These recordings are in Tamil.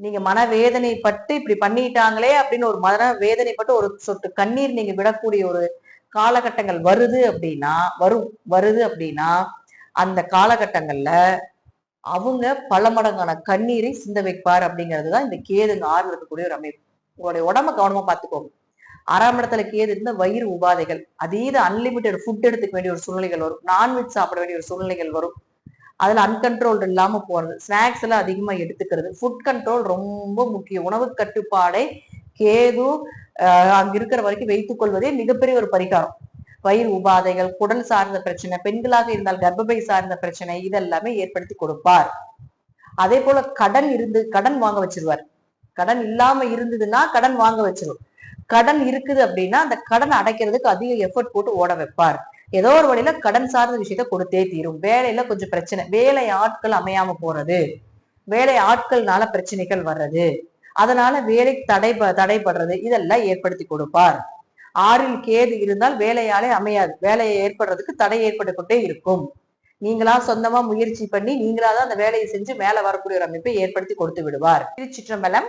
நீங்க மனவேதனைப்பட்டு இப்படி பண்ணிட்டாங்களே அப்படின்னு ஒரு மன வேதனைப்பட்டு ஒரு சொட்டு கண்ணீர் நீங்க விடக்கூடிய ஒரு காலகட்டங்கள் வருது அப்படின்னா வரும் வருது அப்படின்னா அந்த காலகட்டங்கள்ல அவங்க பல மடங்கான கண்ணீரை சிந்த வைப்பார் அப்படிங்கிறது தான் இந்த கேதுங்க ஆறு இருக்கக்கூடிய ஒரு அமைப்பு. உங்களுடைய உடம்ப கவனமா பார்த்துக்கோங்க. ஆறாம் இடத்துல கேது இருந்த வயிறு உபாதைகள். அதீத அன்லிமிட்டெட் ஃபுட் எடுத்துக்க வேண்டிய ஒரு சூழ்நிலைகள் வரும். நான்வெஜ் சாப்பிட வேண்டிய ஒரு சூழ்நிலைகள் வரும். அதில் அன்கண்ட்ரோல்டு இல்லாமல் போகிறது ஸ்நாக்ஸ் எல்லாம் அதிகமாக எடுத்துக்கிறது. ஃபுட் கண்ட்ரோல் ரொம்ப முக்கியம். உணவு கட்டுப்பாடை கேது அங்கே இருக்கிற வரைக்கும் வைத்துக்கொள்வதே மிகப்பெரிய ஒரு பரிகாரம். வயிறு உபாதைகள் குடல் சார்ந்த பிரச்சனை பெண்களாக இருந்தால் கர்ப்பப்பை சார்ந்த பிரச்சனை இதெல்லாமே ஏற்படுத்தி கொடுப்பார். அதே போல கடன் இருந்து கடன் வாங்க வச்சிருவார். கடன் இல்லாம இருந்ததுன்னா கடன் வாங்க வச்சிரும். கடன் இருக்குது அப்படின்னா அந்த கடன் அடைக்கிறதுக்கு அதிக எஃபர்ட் போட்டு ஓட வைப்பார். ஏதோ ஒரு வழியில கடன் சார்ந்த விஷயத்த கொடுத்தே தீரும். வேலையில கொஞ்சம் பிரச்சனை. வேலை ஆட்கள் அமையாம போறது. வேலை ஆட்கள்னால பிரச்சனைகள் வர்றது. அதனால வேலை தடை தடைபடுறது. இதெல்லாம் ஏற்படுத்தி கொடுப்பார். ஆறில் கேது இருந்தால் வேலையாலே அமையாது. வேலையை ஏற்படுறதுக்கு தடை ஏற்பட்டுக்கொண்டே இருக்கும். நீங்களா சொந்தமா முயற்சி பண்ணி நீங்களா தான் அந்த வேலையை செஞ்சு மேல வரக்கூடிய ஒரு அமைப்பை ஏற்படுத்தி கொடுத்து விடுவார். திருச்சிற்றம்பலம்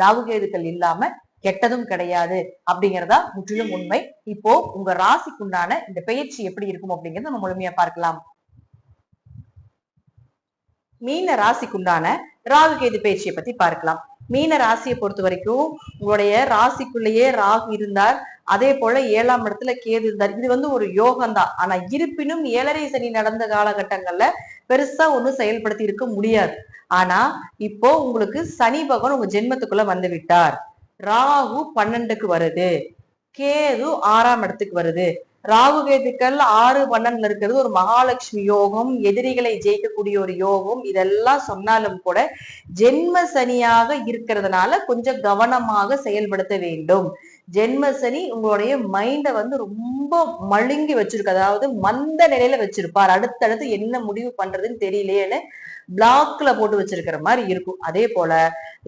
ராகுகேதுக்கள் இல்லாம கெட்டதும் கிடையாது அப்படிங்கறதா முற்றிலும் உண்மை. இப்போ உங்க ராசிக்குண்டான இந்த பயிற்சி எப்படி இருக்கும் அப்படிங்கறத நம்ம முழுமையா பார்க்கலாம். மீன ராசிக்குண்டான ராகு கேது பயிற்சியை பத்தி பார்க்கலாம். மீன ராசியை பொறுத்த வரைக்கும் உங்களுடைய ராசிக்குள்ளேயே ராகு இருந்தார். அதே போல ஏழாம் இடத்துல கேது இருந்தார். இது வந்து ஒரு யோகம் தான் ஆனா இருப்பினும் ஏழரை சனி நடந்த காலகட்டங்கள்ல பெருசா ஒண்ணும் செயல்படுத்தி இருக்க முடியாது. ஆனா இப்போ உங்களுக்கு சனி பகவான் உங்க ஜென்மத்துக்குள்ள வந்து விட்டார். ராகு பன்னெண்டுக்கு வருது. கேது ஆறாம் இடத்துக்கு வருது. ராகு கேதுக்கள் ஆறு பன்னெண்டுல இருக்கிறது ஒரு மகாலட்சுமி யோகம் எதிரிகளை ஜெயிக்கக்கூடிய ஒரு யோகம் இதெல்லாம் சொன்னாலும் கூட ஜென்ம சனியாக இருக்கிறதுனால கொஞ்சம் கவனமாக செயல்படுத்த வேண்டும். ஜென்ம சனி உங்களுடைய மைண்ட வந்து ரொம்ப மழுங்கி வச்சிருக்கு. அதாவது மந்த நிலையில வச்சிருப்பார். அடுத்தடுத்து என்ன முடிவு பண்றதுன்னு தெரியலையேன்னு பிளாக்ல போட்டு வச்சிருக்கிற மாதிரி இருக்கும். அதே போல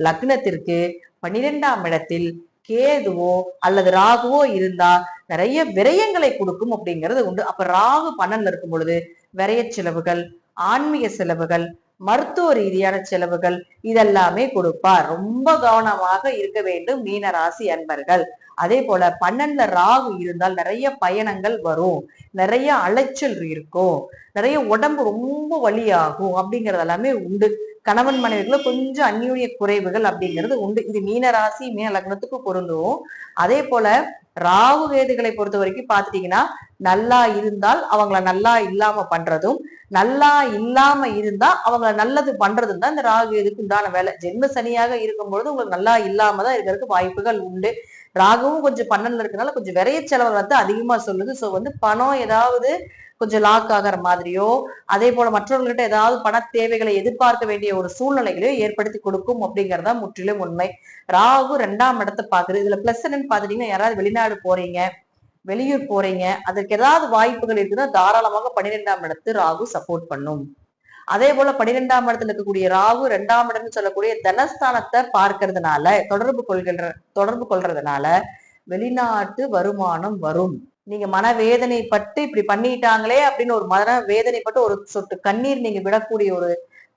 லக்னத்திற்கு பன்னிரெண்டாம் இடத்தில் கேதுவோ அல்லது ராகுவோ இருந்தா நிறைய விரயங்களை கொடுக்கும் அப்படிங்கிறது உண்டு. அப்ப ராகு பன்னன்ல இருக்கும் பொழுது விரைய செலவுகள் ஆன்மீக செலவுகள் மருத்துவ ரீதியான செலவுகள் இதெல்லாமே கொடுப்பார். ரொம்ப கவனமாக இருக்க வேண்டும் மீன ராசி அன்பர்கள். அதே போல பன்னெண்டுல ராகு இருந்தால் நிறைய பயணங்கள் வரும். நிறைய அலைச்சல் இருக்கும். நிறைய உடம்பு ரொம்ப வலியாகும் அப்படிங்கறது எல்லாமே உண்டு. கணவன் மனைவிக்குள்ள கொஞ்சம் அந்யூன்ய குறைவுகள் அப்படிங்கிறது உண்டு. இது மீன ராசி மீன லக்னத்துக்கு பொருந்தும். அதே போல ராகு வேதுகளை பொறுத்த வரைக்கும் பாத்துட்டீங்கன்னா நல்லா இருந்தால் அவங்கள நல்லா இல்லாம பண்றதும் நல்லா இல்லாம இருந்தா அவங்கள நல்லது பண்றதும் தான் இந்த ராகு வேதுக்கு உண்டான வேலை. ஜென்ம சனியாக இருக்கும் பொழுது உங்களுக்கு நல்லா இல்லாம தான் இருக்கிறதுக்கு வாய்ப்புகள் உண்டு. ராகுவும் கொஞ்சம் பன்னெண்டுல இருக்கனால கொஞ்சம் விரைய செலவு வந்து அதிகமா சொல்லுது. சோ வந்து பணம் ஏதாவது கொஞ்சம் லாக் ஆகிற மாதிரியோ அதே போல மற்றவர்கள்ட்ட ஏதாவது பண தேவைகளை எதிர்பார்க்க வேண்டிய ஒரு சூழ்நிலைகளையோ ஏற்படுத்தி கொடுக்கும் அப்படிங்கறதா முற்றிலும் உண்மை. ராகு ரெண்டாம் இடத்தை பாக்குறது இதுல பிளஸ் என்னன்னு பாத்துட்டீங்கன்னா யாராவது வெளிநாடு போறீங்க வெளியூர் போறீங்க அதற்கு ஏதாவது வாய்ப்புகள் இருக்குன்னா தாராளமாக பன்னிரெண்டாம் இடத்து ராகு சப்போர்ட் பண்ணும். அதே போல பன்னிரெண்டாம் இடத்துல இருக்கக்கூடிய ராகு ரெண்டாம் இடம்னு சொல்லக்கூடிய தனஸ்தானத்தை பார்க்கறதுனால தொடர்பு கொள்கின்ற தொடர்பு கொள்றதுனால வெளிநாட்டு வருமானம் வரும். நீங்க மனவேதனைப்பட்டு இப்படி பண்ணிட்டாங்களே அப்படின்னு ஒரு மன வேதனைப்பட்டு ஒரு சொட்டு கண்ணீர் நீங்க விடக்கூடிய ஒரு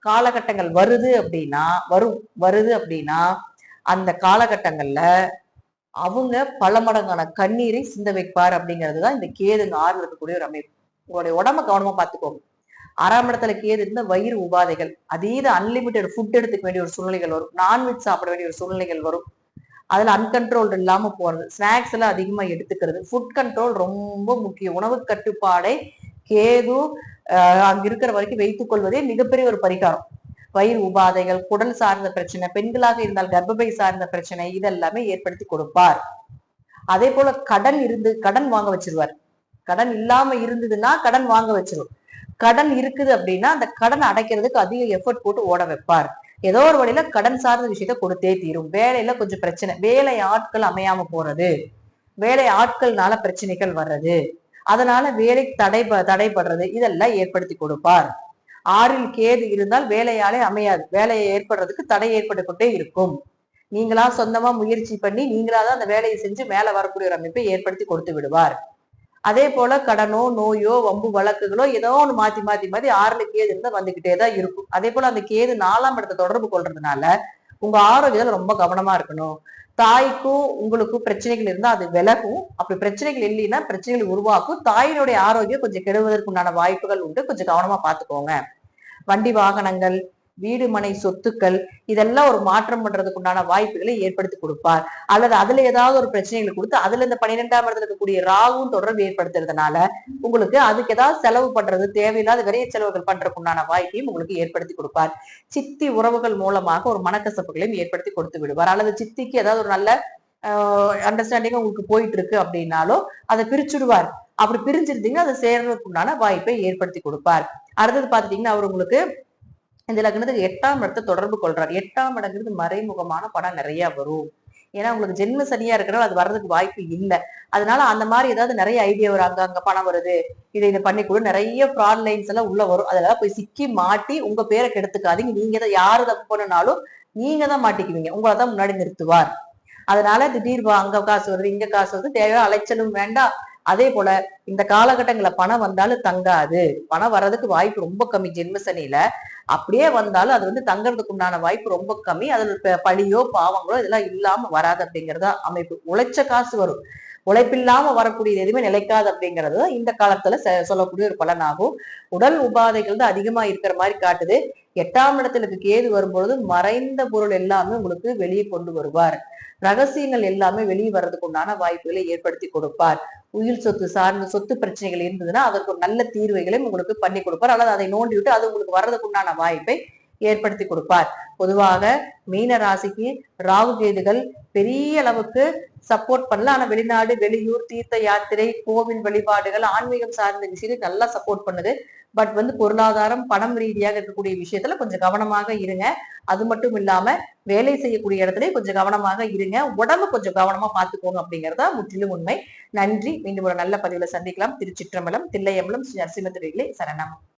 காலகட்டங்கள் வருது அப்படின்னா வரும் வருது அப்படின்னா அந்த காலகட்டங்கள்ல அவங்க பல மடங்கான கண்ணீரை சிந்த வைப்பார் அப்படிங்கிறது தான் இந்த கேதுங்க ஆறு இருக்கக்கூடிய ஒரு அமைப்பு. உங்களுடைய உடம்ப கவனமா பார்த்துக்கோங்க. ஆறாம் இடத்துல கேது இருந்த வயிறு உபாதைகள். அதீத அன்லிமிட்டெட் ஃபுட் எடுத்துக்க வேண்டிய ஒரு சூழ்நிலைகள் வரும். நான்வெஜ் சாப்பிட வேண்டிய ஒரு சூழ்நிலைகள் வரும். அதுல அன்கண்ட்ரோல்டு இல்லாம போறது. ஸ்நாக்ஸ் எல்லாம் அதிகமா எடுத்துக்கிறது. ஃபுட் கண்ட்ரோல் ரொம்ப முக்கியம். உணவு கட்டுப்பாடை கேது அங்க இருக்கிற வரைக்கும் வைத்துக் கொள்வதே மிகப்பெரிய ஒரு பரிகாரம். வயிறு உபாதைகள் குடல் சார்ந்த பிரச்சனை பெண்களாக இருந்தால் கர்ப்பப்பை சார்ந்த பிரச்சனை இதெல்லாமே ஏற்படுத்தி கொடுப்பார். அதே போல கடன் இருந்து கடன் வாங்க வச்சிருவார். கடன் இல்லாம இருந்ததுன்னா கடன் வாங்க வச்சிரும். கடன் இருக்குது அப்படின்னா அந்த கடன் அடைக்கிறதுக்கு அதிக எஃபர்ட் போட்டு ஓட வைப்பார். ஏதோ ஒரு வழியில கடன் சார்ந்த விஷயத்த கொடுத்தே தீரும். வேலையில கொஞ்சம் பிரச்சனை. வேலை ஆட்கள் அமையாம போறது. வேலை ஆட்கள்னால பிரச்சனைகள் வர்றது. அதனால வேலை தடை தடைபடுறது. இதெல்லாம் ஏற்படுத்தி கொடுப்பார். ஆறில் கேது இருந்தால் வேலையாலே அமையாது. வேலையை ஏற்படுறதுக்கு தடை ஏற்பட்டு கொண்டே இருக்கும். நீங்களா சொந்தமா முயற்சி பண்ணி நீங்களா தான் அந்த வேலையை செஞ்சு மேல வரக்கூடிய ஒரு அமைப்பை ஏற்படுத்தி கொடுத்து விடுவார். அதே போல கடனோ நோயோ வம்பு வழக்குகளோ ஏதோ ஒன்று மாத்தி மாத்தி மாத்தி ஆறுல கேது இருந்தால் வந்துகிட்டே தான் இருக்கும். அதே போல அந்த கேது நாலாம் இடத்தை தொடர்பு கொள்றதுனால உங்க ஆரோக்கியத்தில் ரொம்ப கவனமா இருக்கணும். தாய்க்கும் உங்களுக்கும் பிரச்சனைகள் இருந்தால் அது விலகும். அப்படி பிரச்சனைகள் இல்லைன்னா பிரச்சனைகள் உருவாக்கும். தாயினுடைய ஆரோக்கியம் கொஞ்சம் கெடுவதற்குண்டான வாய்ப்புகள் உண்டு. கொஞ்சம் கவனமா பார்த்துக்கோங்க. வண்டி வாகனங்கள் வீடு மனை சொத்துக்கள் இதெல்லாம் ஒரு மாற்றம் பண்றதுக்கு உண்டான வாய்ப்புகளை ஏற்படுத்தி கொடுப்பார். அல்லது அதுல ஏதாவது ஒரு பிரச்சனைகளை கொடுத்து அதுல இந்த பன்னிரெண்டாம் இடத்துல இருக்கக்கூடிய ராகும் தொடர்பு ஏற்படுத்துறதுனால உங்களுக்கு அதுக்கு ஏதாவது செலவு பண்றது தேவையில்லாத விரைய செலவுகள் பண்றதுக்கு உண்டான வாய்ப்பையும் உங்களுக்கு ஏற்படுத்தி கொடுப்பார். சித்தி உறவுகள் மூலமாக ஒரு மனக்கசப்புகளையும் ஏற்படுத்தி கொடுத்து விடுவார். அல்லது சித்திக்கு ஏதாவது ஒரு நல்ல அண்டர்ஸ்டாண்டிங் உங்களுக்கு போயிட்டு இருக்கு அப்படின்னாலும் அதை பிரிச்சுடுவார். அப்படி பிரிஞ்சிருந்தீங்கன்னா அதை சேர்றதுக்குண்டான வாய்ப்பை ஏற்படுத்தி கொடுப்பார். அடுத்தது பாத்துட்டீங்கன்னா அவர் உங்களுக்கு இந்த லக்னத்துக்கு எட்டாம் இடத்தை தொடர்பு கொள்றார். எட்டாம் இடங்கிறது மறைமுகமான படம் நிறைய வரும். ஏன்னா உங்களுக்கு ஜென்ம சனியா இருக்கிறனால அது வர்றதுக்கு வாய்ப்பு இல்லை. அதனால அந்த மாதிரி ஏதாவது நிறைய ஐடியா வரும். அங்க அங்க பணம் வருது. இதை இதை பண்ணி கூட நிறைய ஃப்ராட் லைன்ஸ் எல்லாம் உள்ள வரும். அதெல்லாம் போய் சிக்கி மாட்டி உங்க பேரை கெடுத்துக்காதீங்க. நீங்க தான் யாரு தப்பு பண்ணுனாலும் நீங்க தான் மாட்டிக்குவீங்க. உங்களை தான் முன்னாடி நிறுத்துவார். அதனால திடீர் அங்க காசு வருது இங்க காசு வருது. தேவையான அலைச்சலும் வேண்டாம். அதே போல இந்த காலகட்டங்களில் பணம் வந்தாலும் தங்காது. பணம் வர்றதுக்கு வாய்ப்பு ரொம்ப கம்மி. ஜென்ம சனியில அப்படியே வந்தாலும் அது வந்து தங்கறதுக்கு உண்டான வாய்ப்பு ரொம்ப கம்மி. அதுல பழியோ பாவங்களோ இதெல்லாம் இல்லாம வராது அப்படிங்கறத அமைப்பு. உழைச்ச காசு வரும். உழைப்பில்லாம வரக்கூடியது எதுவுமே நிலைக்காது அப்படிங்கிறது தான் இந்த காலத்துல செ- சொல்லக்கூடிய ஒரு பலனாகும். உடல் உபாதைகள் தான் அதிகமா இருக்கிற மாதிரி காட்டுது. எட்டாம் இடத்துல கேது வரும்பொழுது மறைந்த பொருள் எல்லாமே உங்களுக்கு வெளியே கொண்டு வருவார். ரகசியங்கள் எல்லாமே வெளியே வர்றதுக்கு உண்டான வாய்ப்புகளை ஏற்படுத்தி கொடுப்பார். உயிர் சொத்து சார்ந்த சொத்து பிரச்சனைகள் இருந்ததுன்னா அதற்கு ஒரு நல்ல தீர்வுகளையும் உங்களுக்கு பண்ணி கொடுப்பார். அல்லது அதை நோண்டி விட்டு அது உங்களுக்கு வர்றதுக்கு உண்டான வாய்ப்பை ஏற்படுத்தி கொடுப்பார். பொதுவாக மீன ராசிக்கு ராகு கேதுகள் பெரிய அளவுக்கு சப்போர்ட் பண்ணல ஆனா வெளிநாடு வெளியூர் தீர்த்த யாத்திரை கோவில் வழிபாடுகள் ஆன்மீகம் சார்ந்த விஷயத்துக்கு நல்லா சப்போர்ட் பண்ணுது. பட் வந்து பொருளாதாரம் பணம் ரீதியாக இருக்கக்கூடிய விஷயத்துல கொஞ்சம் கவனமாக இருங்க. அது மட்டும் இல்லாம வேலை செய்யக்கூடிய இடத்துல கொஞ்சம் கவனமாக இருங்க. உடம்பு கொஞ்சம் கவனமா பார்த்துக்கோங்க அப்படிங்கறதா முற்றிலும் உண்மை. நன்றி. மீண்டும் ஒரு நல்ல பதிவுல சந்திக்கலாம். திருச்சிற்றம்பலம் தில்லையம்பலம் ஸ்ரீ நரசிம்ம சரணம்.